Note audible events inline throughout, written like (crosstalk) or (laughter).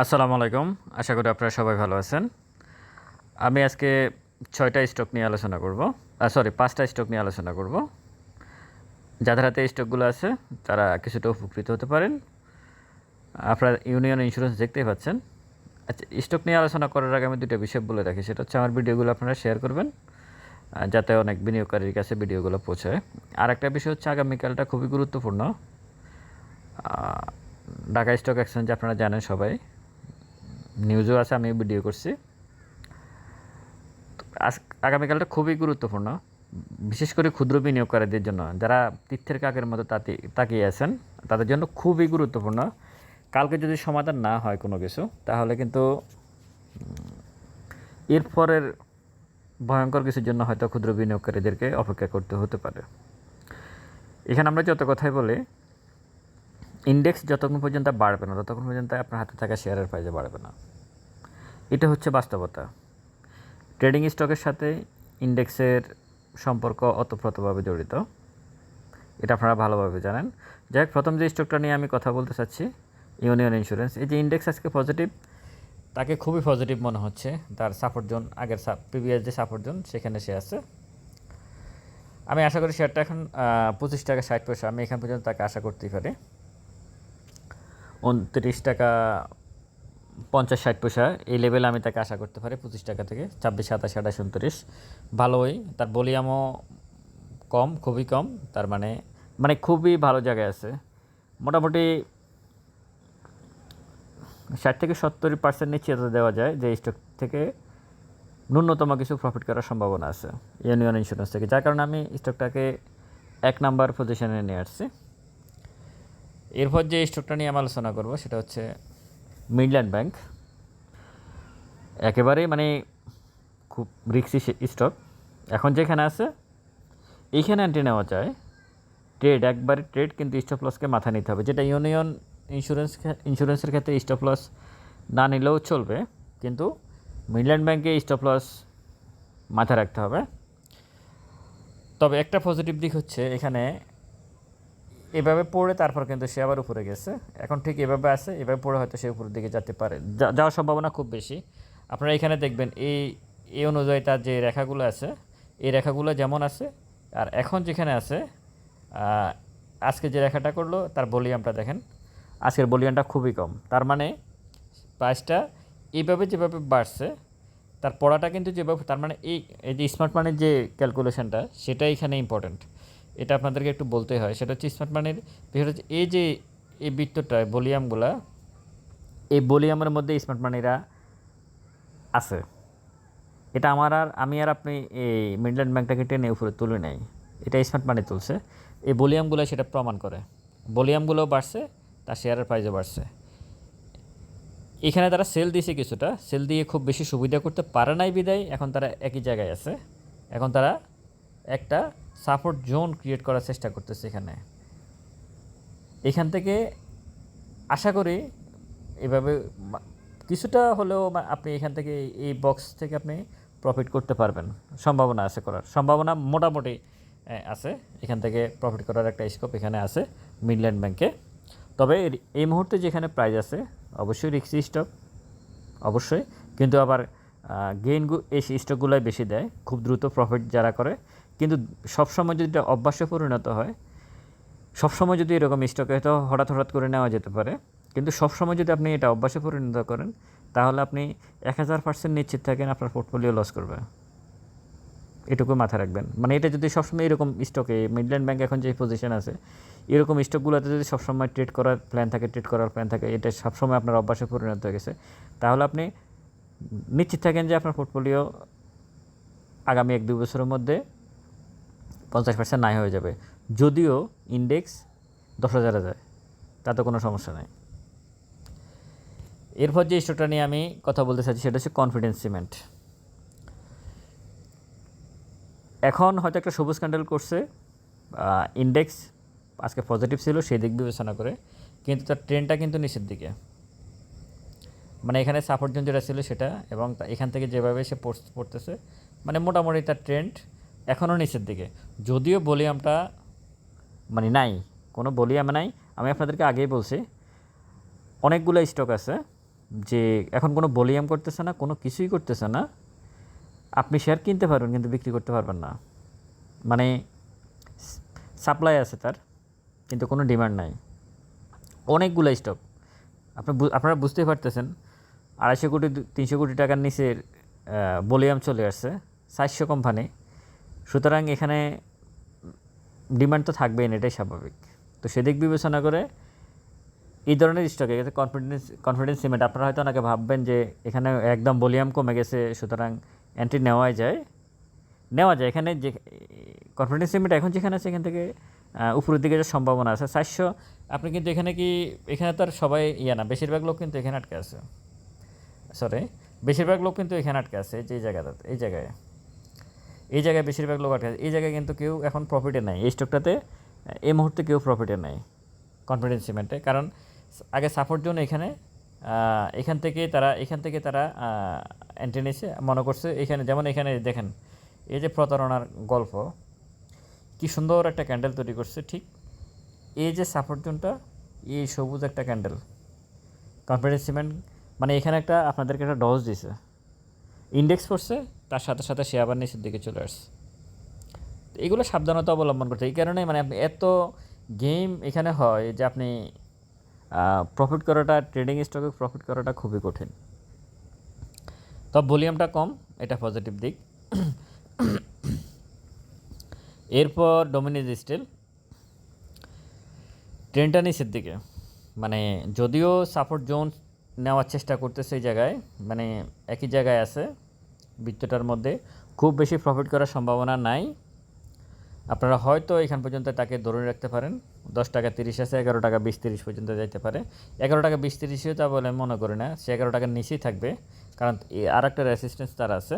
আসসালামু আলাইকুম। আশা করি আপনারা সবাই ভালো আছেন। আমি আজকে ছয়টা স্টক নিয়ে আলোচনা করব। সরি পাঁচটা স্টক নিয়ে আলোচনা করব। যাদের হাতে স্টকগুলো আছে, তারা কিছুটা উপকৃত হতে পারেন। আপনারা ইউনিয়ন ইন্স্যুরেন্স দেখতেই পাচ্ছেন। আচ্ছা স্টক নিয়ে আলোচনা করার আগে আমি দুটো বিষয় বলে রাখি। সেটা হচ্ছে, আমার ভিডিওগুলো আপনারা শেয়ার করবেন যাতে অনেক বিনিয়োগকারীর কাছে ভিডিওগুলো পৌঁছায়। আর একটা বিষয় হচ্ছে, আগামীকালটা খুবই গুরুত্বপূর্ণ। ঢাকা স্টক এক্সচেঞ্জ, আপনারা জানেন সবাই। নিউজও আছে আমি ভিডিও করছি। আজ আগামীকালটা খুবই গুরুত্বপূর্ণ। বিশেষ করে ক্ষুদ্র বিনিয়োগকারীদের জন্য। যারা তীর্থের কাকের মতো তাতে তাকিয়ে আছেন, তাদের জন্য খুবই গুরুত্বপূর্ণ। কালকে যদি সমাধান না হয় কোনো কিছু, তাহলে কিন্তু এরপরের ভয়ঙ্কর কিছুর জন্য হয়তো ক্ষুদ্র বিনিয়োগকারীদেরকে অপেক্ষা করতে হতে পারে। এখানে আমরা যত কথাই বলি ইন্ডেক্স যতক্ষণ পর্যন্ত বাড়বে না, ততক্ষণ পর্যন্ত আপনার হাতে থাকা শেয়ারের প্রাইজে বাড়বে না। এটা হচ্ছে বাস্তবতা। ট্রেডিং স্টকের সাথে ইন্ডেক্সের সম্পর্ক অতপ্রতভাবে জড়িত। এটা আপনারা ভালোভাবে জানেন। যাই হোক, প্রথম যে স্টকটা নিয়ে আমি কথা বলতে চাচ্ছি ইউনিয়ন ইন্স্যুরেন্স এই যে ইন্ডেক্স আজকে পজিটিভ তাকে খুবই পজিটিভ মনে হচ্ছে। তার সাপোর্ট জোন আগের প্রিভিয়াস যে সাপোর্ট জোন সেখানে সে আছে। আমি আশা করি শেয়ারটা এখন পঁচিশ টাকা, ষাট পয়সা, আমি এখান পর্যন্ত তাকে আশা করতেই পারি। উনত্রিশ টাকা পঞ্চাশ ষাট পয়সা। এই লেভেলে আমি তাকে আশা করতে পারি পঁচিশ টাকা থেকে। ছাব্বিশ, সাতাশ, আঠাশ, উনত্রিশ। ভালোই। তার ভলিউমও কম, খুবই কম। তার মানে মানে খুবই ভালো জায়গায় আছে। মোটামুটি ষাট থেকে সত্তর পার্সেন্ট নিচে দেওয়া যায় যে স্টক থেকে ন্যূনতম কিছু প্রফিট করার সম্ভাবনা আছে ইউনিয়ন ইন্স্যুরেন্স থেকে। যার কারণে আমি স্টকটাকে এক নাম্বার পজিশনে নিয়ে আসছি। এরপর যে স্টকটা নিয়ে আমি আলোচনা করব, সেটা হচ্ছে মিডল্যান্ড ব্যাংক একেবারেই মানে খুব রিক্সি স্টক এখন যেখানে আছে এইখানে অ্যান্টি নেওয়া যায় ট্রেড একবারে ট্রেড কিন্তু স্টপ লসকে মাথা নিতে হবে। যেটা ইউনিয়ন ইন্স্যুরেন্স ইন্স্যুরেন্সের ক্ষেত্রে স্টপ লস না নিলেও চলবে, কিন্তু মিডল্যান্ড ব্যাংকে স্টপ লস মাথায় রাখতে হবে। তবে একটা পজিটিভ দিক হচ্ছে, এখানে এভাবে পড়ে তারপর কিন্তু সে আবার উপরে গেছে। এখন ঠিক এভাবে আছে, এভাবে পড়ে হয়তো সে উপরের দিকে যেতে পারে। যাওয়ার সম্ভাবনা খুব বেশি। আপনারা এখানে দেখবেন এই এই অনুযায়ী তার যে রেখাগুলো আছে, এই রেখাগুলো যেমন আছে, আর এখন যেখানে আছে আজকে যে রেখাটা করল, তার ভলিউমটা দেখেন। আজকের ভলিউমটা খুবই কম। তার মানে প্রাইসটা এইভাবে যেভাবে বাড়ছে, তার পড়াটা কিন্তু যেভাবে তার মানে এই এই যে স্মার্ট মানের যে ক্যালকুলেশনটা সেটা এখানে ইম্পর্ট্যান্ট এটা আপনাদেরকে একটু বলতে হয়, সেটা হচ্ছে স্মার্ট মানির বিষয়টা হচ্ছে এই যে এই বৃত্তটা, ভলিউমগুলা, এই ভলিউমের মধ্যে স্মার্ট মানিরা আছে। এটা আমার আর, আমি আর আপনি এই মিডল্যান্ড ব্যাংকটাকে টেনে উপরে তুলে নেই। এটা স্মার্ট মানি তুলছে। এই ভলিউমগুলো সেটা প্রমাণ করে। ভলিউমগুলো বাড়ছে, তার শেয়ারের প্রাইসও বাড়ছে। এখানে তারা সেল দিয়েছে কিছুটা সেল দিয়ে খুব বেশি সুবিধা করতে পারে নাই বিদায়, এখন তারা একই জায়গায় আছে। এখন তারা একটা সাপোর্ট জোন ক্রিয়েট করার চেষ্টা করতেছে এখানে। এখান থেকে আশা করি এভাবে কিছুটা হলেও আপনি এখান থেকে এই- এই বক্স থেকে আপনি প্রফিট করতে পারবেন। সম্ভাবনা আছে করার। সম্ভাবনা মোটামুটি আছে। এখান থেকে প্রফিট করার একটা স্কোপ এখানে আছে মিডল্যান্ড ব্যাংকে তবে এই মুহূর্তে যেখানে প্রাইস আছে, অবশ্যই রিক্সি স্টক অবশ্যই। কিন্তু আবার গেইন এই স্টকগুলোই বেশি দেয়। খুব দ্রুত প্রফিট যারা করে কিন্তু সবসময় যদি এটা অভ্যাসে পরিণত হয়, সবসময় যদি এরকম স্টকে হয়তো হঠাৎ হঠাৎ করে নেওয়া যেতে পারে, কিন্তু সবসময় যদি আপনি এটা অভ্যাসে পরিণত করেন, তাহলে আপনি এক হাজার পার্সেন্ট নিশ্চিত থাকেন আপনার পোর্টফোলিও লস করবে। এটুকু মাথায় রাখবেন। মানে এটা যদি সবসময় এরকম স্টকে মিডল্যান্ড ব্যাংক এখন যে পজিশন আছে, এরকম স্টকগুলোতে যদি সবসময় ট্রেড করার প্ল্যান থাকে ট্রেড করার প্ল্যান থাকে, এটা সবসময় আপনার অভ্যাসে পরিণত হয়ে গেছে, তাহলে আপনি নিশ্চিত থাকেন যে আপনার পোর্টফোলিও আগামী এক দুই বছরের মধ্যে পঞ্চাশ পার্সেন্ট নাই হয়ে যাবে। যদিও ইন্ডেক্স দশ হাজারে যায়, তাতে কোনো সমস্যা নাই। এরপর যে স্টকটা নিয়ে আমি কথা বলতে চাইছি সেটা হচ্ছে কনফিডেন্স সিমেন্ট এখন হয়তো একটা সবুজ ক্যান্ডেল করছে ইন্ডেক্স আজকে পজিটিভ ছিল, সেই দিক বিবেচনা করে, কিন্তু তার ট্রেনটা কিন্তু নিচের দিকে। মানে এখানে সাপোর্ট জোন যেটা ছিল সেটা, এবং এখান থেকে যেভাবে সে পড়তেছে মানে মোটামুটি তার ট্রেন্ড এখনও নিচের দিকে। যদিও ভলিউমটা মানে নাই, কোনো ভলিউম নাই। আমি আপনাদেরকে আগেই বলছি, অনেকগুলো স্টক আছে যে এখন কোনো ভলিউম করতেছে না, কোনো কিছুই করতেছে না। আপনি শেয়ার কিনতে পারবেন, কিন্তু বিক্রি করতে পারবেন না। মানে সাপ্লাই আছে তার, কিন্তু কোনো ডিমান্ড নাই। অনেকগুলো স্টক আপনি আপনারা বুঝতেই পারতেছেন, আড়াইশো কোটি, তিনশো কোটি টাকার নিচের ভলিউম চলে আসছে, চারশো কোম্পানি সুতরাং এখানে ডিমান্ড তো থাকবেই না এটাই স্বাভাবিক। তো সেদিক বিবেচনা করে এই ধরনের স্টকে কনফিডেন্স কনফিডেন্স সিমেন্ট আপনারা হয়তো অনেকে ভাববেন যে এখানে একদম ভলিউম কমে গেছে, সুতরাং এন্ট্রি নেওয়াই যায়। নেওয়া যায়, এখানে যে কনফিডেন্স সিমেন্ট এখন যেখানে আছে, এখান থেকে উপরের দিকে যে সম্ভাবনা আছে। চারশো, আপনি কিন্তু এখানে কি, এখানে তো আর সবাই ইয়ে না, বেশিরভাগ লোক কিন্তু এখানে আটকে আছে। সরি বেশিরভাগ লোক কিন্তু এখানে আটকে আছে, যে জায়গাটাতে, এই জায়গায়। এই জায়গায় বেশিরভাগ লোক আটকে এই জায়গায় কিন্তু কেউ এখন প্রফিটে নাই। এই স্টকটাতে এই মুহূর্তে কেউ প্রফিটে নাই কনফিডেন্স সিমেন্টে কারণ আগে সাপোর্ট জোন এখানে এখান থেকে তারা, এখান থেকে তারা এন্ট্রি নিয়েছে। মনে করছে এখানে, যেমন এখানে দেখেন, এই যে প্রতারণার গল্প, কি সুন্দর একটা ক্যান্ডেল তৈরি করছে। ঠিক এই যে সাপোর্ট জোনটা, এই সবুজ একটা ক্যান্ডেল কনফিডেন্স সিমেন্ট মানে এখানে একটা আপনাদেরকে একটা ডজ দিছে। ইন্ডেক্স পড়ছে তার সাথে সাথে সে আবার নিচের দিকে চলে আসছে। তো এগুলো সাবধানতা অবলম্বন করতে এই কারণে মানে আপনি এত গেম এখানে হয় যে আপনি প্রফিট করাটা ট্রেডিং স্টকে প্রফিট করাটা খুবই কঠিন। তবে ভলিউমটা কম, এটা পজিটিভ দিক। এরপর ডোমিনিজ স্টিল ট্রেনটা নিচের দিকে। মানে যদিও সাপোর্ট জোন নেওয়ার চেষ্টা করতেছে এই জায়গায় মানে একই জায়গায় আছে বৃত্তটার মধ্যে খুব বেশি প্রফিট করার সম্ভাবনা নাই। আপনারা হয়তো এখান পর্যন্ত তাকে ধরে রাখতে পারেন। দশ টাকা তিরিশ আছে, এগারো টাকা বিশ তিরিশ পর্যন্ত যাইতে পারে। এগারো টাকা বিশ তিরিশেও তা বলে মনে করি না, সে এগারো টাকার নিচেই থাকবে। কারণ আর একটা রেসিস্টেন্স তার আছে।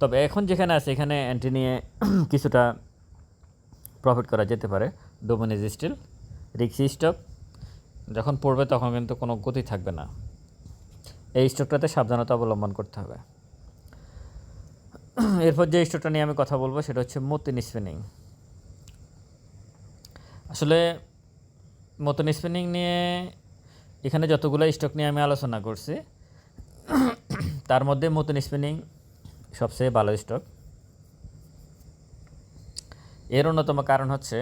তবে এখন যেখানে আছে, এখানে অ্যান্টি নিয়ে (clears throat) কিছুটা প্রফিট করা যেতে পারে। ডোমিনিজ স্টিল রিক্সি স্টক যখন পড়বে তখন কিন্তু কোনো গতি থাকবে না। এই স্টকটাতে সাবধানতা অবলম্বন করতে হবে। এরপর যে স্টকটা নিয়ে আমি কথা বলব, সেটা হচ্ছে মতিন স্পিনিং আসলে মতন স্পিনিং নিয়ে এখানে যতগুলো স্টক নিয়ে আমি আলোচনা করছি, তার মধ্যে মতন স্পিনিং সবচেয়ে ভালো স্টক এর অন্যতম কারণ হচ্ছে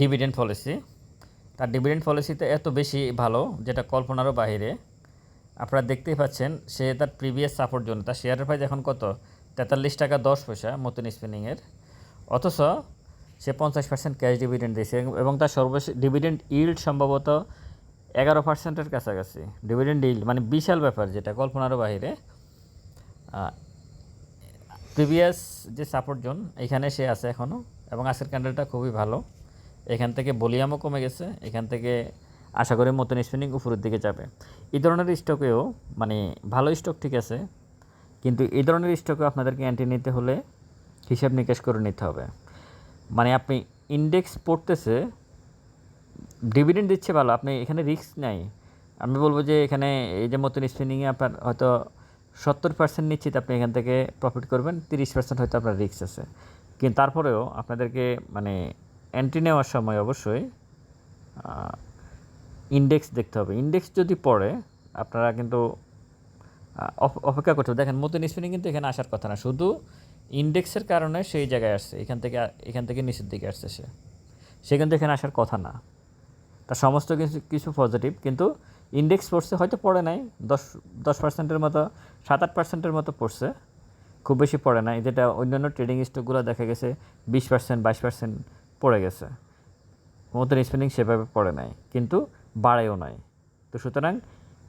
ডিভিডেন্ড পলিসি তার ডিভিডেন্ড পলিসিতে এত বেশি ভালো, যেটা কল্পনারও বাইরে আপনারা দেখতেই পাচ্ছেন, সে তার প্রিভিয়াস সাপোর্ট জন্য, তার শেয়ারের প্রাইস এখন কত? তেতাল্লিশ টাকা দশ পয়সা, মতন স্পিনিংয়ের অথচ সে পঞ্চাশ পার্সেন্ট ক্যাশ ডিভিডেন্ড দিয়েছে এবং তার সর্বশেষ ডিভিডেন্ড ইল্ড সম্ভবত এগারো পার্সেন্টের কাছাকাছি। ডিভিডেন্ড ইল্ড মানে বিশাল ব্যাপার যেটা কল্পনারও বাইরে প্রিভিয়াস যে সাপোর্ট জোন এখানে সে আছে এখনও এবং আজকের ক্যান্ডেলটা খুবই ভালো। এখান থেকে ভলিউমও কমে গেছে, এখান থেকে আশা করি মতন স্পিনিং উপরের দিকে যাবে। এই ধরনের স্টকেও মানে ভালো স্টক ঠিক আছে, কিন্তু এই ধরনের স্টকেও আপনাদেরকে অ্যান্টি নিতে হলে হিসাব নিকাশ করে নিতে হবে। মানে আপনি ইন্ডেক্স পড়তেছে ডিভিডেন্ড দিচ্ছে ভালো, আপনি এখানে রিস্ক নাই। আমি বলব যে এখানে এই যে মতন স্পিনিংয়ে আপনার হয়তো সত্তর পার্সেন্ট নিশ্চিত আপনি এখান থেকে প্রফিট করবেন, তিরিশ পার্সেন্ট হয়তো আপনার রিস্ক আছে। কিন্তু তারপরেও আপনাদেরকে মানে এন্ট্রি নেওয়ার সময় অবশ্যই ইন্ডেক্স দেখতে হবে। ইন্ডেক্স যদি পড়ে, আপনারা কিন্তু অপ- অপেক্ষা করতে হবে। দেখেন মতন স্পিনিং কিন্তু এখানে আসার কথা না। শুধু ইন্ডেক্সের কারণে সেই জায়গায় আসছে। এখান থেকে এখান থেকে নিচের দিকে আসছে সে। সে কিন্তু এখানে আসার কথা না। তার সমস্ত কিছু কিছু পজিটিভ কিন্তু ইন্ডেক্স পড়ছে, হয়তো পড়ে নাই। দশ দশ পার্সেন্টের মতো, সাত, আট পার্সেন্টের মতো পড়ছে। খুব বেশি পড়ে নাই। যেটা অন্যান্য ট্রেডিং স্টকগুলো দেখা গেছে, বিশ পার্সেন্ট বাইশ পার্সেন্ট পড়ে গেছে। মতন স্পেন্ডিং সেভাবে পড়ে নাই। কিন্তু বাড়েও নাই তো সুতরাং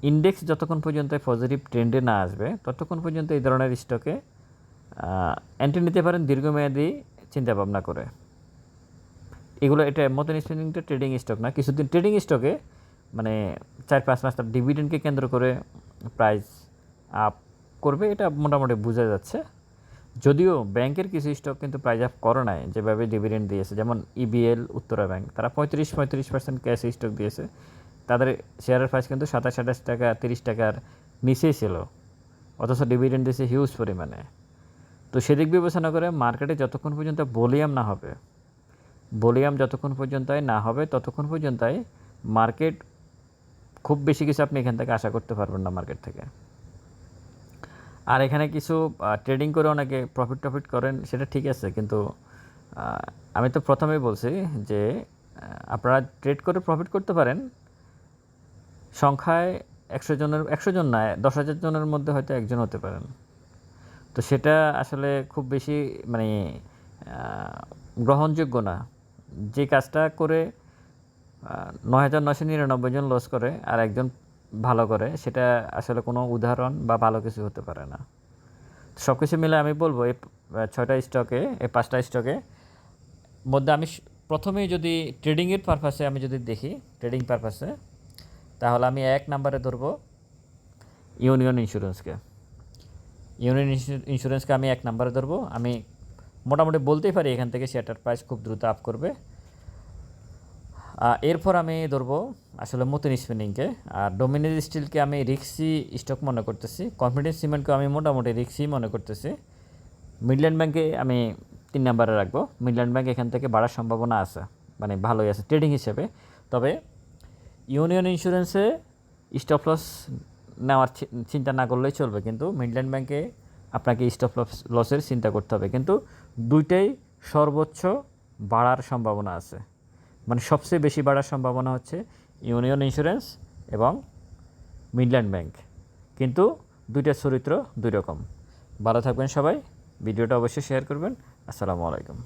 ইন্ডেক্স যতক্ষণ পর্যন্ত পজিটিভ ট্রেন্ডে না আসবে, ততক্ষণ পর্যন্ত এই ধরনের স্টকে এন্ট্রি নিতে পারেন দীর্ঘমেয়াদী চিন্তা ভাবনা করে। এগুলো এটা মতন স্পেন্ডিংটা ট্রেডিং স্টক না, কিছুদিন ট্রেডিং স্টকে মানে চার পাঁচ মাস তার ডিভিডেন্ডকে কেন্দ্র করে প্রাইস আপ করবে, এটা মোটামুটি বোঝা যাচ্ছে। যদিও ব্যাংকের কিছু স্টক কিন্তু প্রাইস আপ করে নাই, যেভাবে ডিভিডেন্ড দিয়েছে, যেমন ইবিএল উত্তরা ব্যাংক তারা পঁয়ত্রিশ পঁয়ত্রিশ পার্সেন্ট ক্যাশ স্টক দিয়েছে। তাদের শেয়ারের প্রাইস কিন্তু সাতাশ, আঠাশ টাকা, তিরিশ টাকার নিচেই ছিল। অথচ ডিভিডেন্ড দিয়েছে হিউজ পরিমাণে। তো সেদিক বিবেচনা করে মার্কেটে যতক্ষণ পর্যন্ত ভলিউম না হবে ভলিউম যতক্ষণ পর্যন্ত না হবে, ততক্ষণ পর্যন্তই মার্কেট খুব বেশি কিছু আপনি এখান থেকে আশা করতে পারবেন না মার্কেট থেকে। আর এখানে কিছু ট্রেডিং করে অনেকে প্রফিট টফিট করেন, সেটা ঠিক আছে, কিন্তু আমি তো প্রথমেই বলছি যে আপনারা ট্রেড করে প্রফিট করতে পারেন সংখ্যায় একশো জনের, একশো জন না দশ হাজার জনের মধ্যে হয়তো একজন হতে পারেন। তো সেটা আসলে খুব বেশি মানে গ্রহণযোগ্য না। যে কাজটা করে নয় হাজার নশো নিরানব্বই জন লস করে আর একজন ভালো করে, সেটা আসলে কোনো উদাহরণ বা ভালো কিছু হতে পারে না। সব কিছু মিলে আমি বলব, এই ছয়টা স্টকে এই পাঁচটা স্টকে মধ্যে আমি প্রথমেই যদি ট্রেডিংয়ের পারপাসে আমি যদি দেখি ট্রেডিং পারপাসে তাহলে আমি এক নাম্বারে ধরবো ইউনিয়ন ইন্স্যুরেন্সকে। ইউনিয়ন ইন্স্যু- ইন্স্যুরেন্সকে আমি এক নাম্বারে ধরবো। আমি মোটামুটি বলতেই পারি এখান থেকে শেয়ারটার প্রাইস খুব দ্রুত আপ করবে। এরপর আমি ধরবো আসলে মতিন স্পিনিংকে আর ডোমিনেজ স্টিলকে আমি রিক্সি স্টক মনে করতেছি। কনফিডেন্স সিমেন্টকে আমি মোটামুটি রিক্সি মনে করতেছি। মিডল্যান্ড ব্যাংকে আমি তিন নাম্বারে রাখব। মিডল্যান্ড ব্যাংক এখান থেকে বাড়ার সম্ভাবনা আছে। মানে ভালোই আছে ট্রেডিং হিসেবে। তবে ইউনিয়ন ইন্স্যুরেন্সে স্টপ লস নেওয়ার চিন্তা না করলেই চলবে, কিন্তু মিডল্যান্ড ব্যাংকে আপনাকে স্টপ লস, লসের চিন্তা করতে হবে। কিন্তু দুইটাই সর্বোচ্চ বাড়ার সম্ভাবনা আছে। মানে সবচেয়ে বেশি বাড়ার সম্ভাবনা হচ্ছে ইউনিয়ন ইন্স্যুরেন্স এবং মিডল্যান্ড ব্যাংক। কিন্তু দুইটা চরিত্র দুই রকম। ভালো থাকবেন সবাই। ভিডিওটা অবশ্যই শেয়ার করবেন। আসসালামু আলাইকুম।